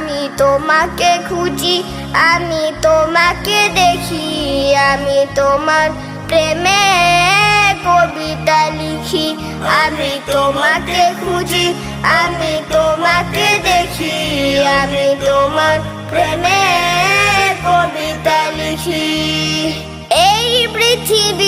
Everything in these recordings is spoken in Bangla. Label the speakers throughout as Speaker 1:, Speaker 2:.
Speaker 1: আমি তোমাকে খুঁজি, আমি তোমাকে দেখি, আমি তোমার প্রেমে কবিতা লিখি। আমি তোমাকে খুঁজি, আমি তোমাকে দেখি, আমি তোমার প্রেমে কবিতা লিখি। এই পৃথিবীর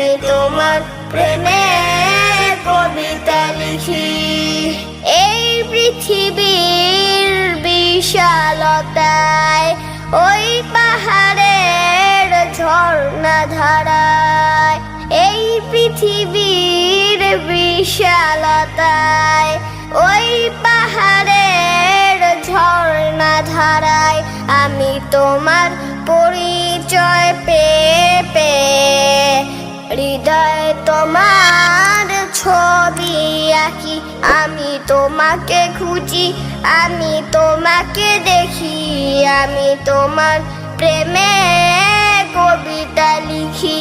Speaker 1: তোমার প্রেমে কবিতা লিখি। এই পৃথিবীর বিশালতায়, ওই পাহাড়ের ঝর্ণা ধারায়, এই পৃথিবীর বিশালতায়, ওই পাহাড়ের ঝর্ণা ধারায়, আমি তোমার পরিচয় হৃদয় তোমার ছবি আঁকি। আমি তোমাকে খুঁজি, আমি তোমাকে দেখি। আমি তোমার প্রেমে কবিতা লিখি।